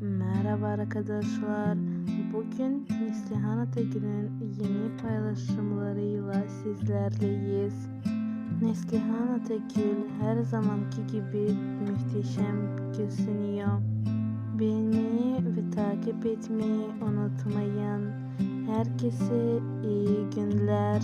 Merhaba arkadaşlar. Bugün Neslihan Ategül'ün yeni paylaşımlarıyla sizlerleyiz. Neslihan Ategül her zamanki gibi muhteşem görünüyor. Beğenmeyi ve takip etmeyi unutmayın. Herkese iyi günler.